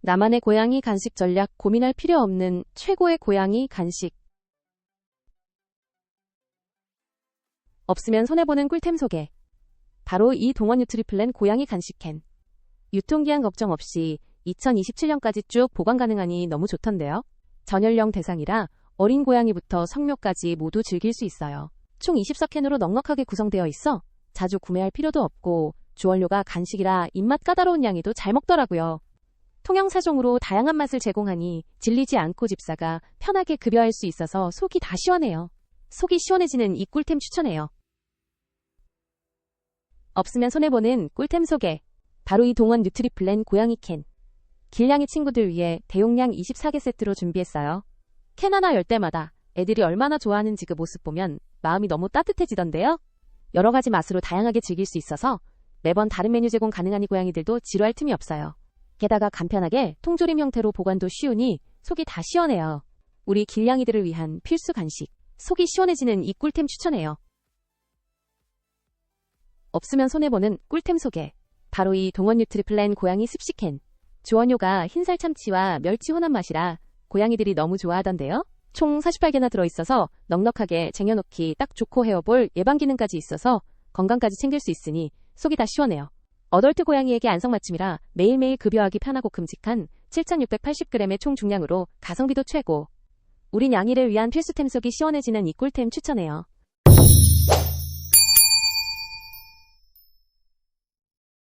나만의 고양이 간식 전략 고민할 필요 없는 최고의 고양이 간식. 없으면 손해보는 꿀템 소개. 바로 이 동원 뉴트리플랜 고양이 간식 캔. 유통기한 걱정 없이 2027년까지 쭉 보관 가능하니 너무 좋던데요. 전연령 대상이라 어린 고양이부터 성묘까지 모두 즐길 수 있어요. 총 24캔으로 넉넉하게 구성되어 있어 자주 구매할 필요도 없고 주원료가 간식이라 입맛 까다로운 양이도 잘 먹더라고요. 통영 사종으로 다양한 맛을 제공하니 질리지 않고 집사가 편하게 급여할 수 있어서 속이 다 시원해요. 속이 시원해지는 이 꿀템 추천해요. 없으면 손해보는 꿀템 소개. 바로 이 동원 뉴트리플랜 고양이 캔. 길냥이 친구들 위해 대용량 24개 세트로 준비했어요. 캔 하나 열 때마다 애들이 얼마나 좋아하는지 그 모습 보면 마음이 너무 따뜻해지던데요. 여러 가지 맛으로 다양하게 즐길 수 있어서 매번 다른 메뉴 제공 가능한 이 고양이들도 지루할 틈이 없어요. 게다가 간편하게 통조림 형태로 보관도 쉬우니 속이 다 시원해요. 우리 길냥이들을 위한 필수 간식. 속이 시원해지는 이 꿀템 추천해요. 없으면 손해보는 꿀템 소개. 바로 이 동원 뉴트리플랜 고양이 습식캔. 주원료가 흰살 참치와 멸치 혼합 맛이라 고양이들이 너무 좋아하던데요. 총 48개나 들어있어서 넉넉하게 쟁여놓기 딱 좋고 헤어볼 예방 기능까지 있어서 건강까지 챙길 수 있으니 속이 다 시원해요. 어덜트 고양이에게 안성맞춤이라 매일매일 급여하기 편하고 큼직한 7,680g의 총 중량으로 가성비도 최고. 우린 양이를 위한 필수템 속이 시원해지는 이 꿀템 추천해요.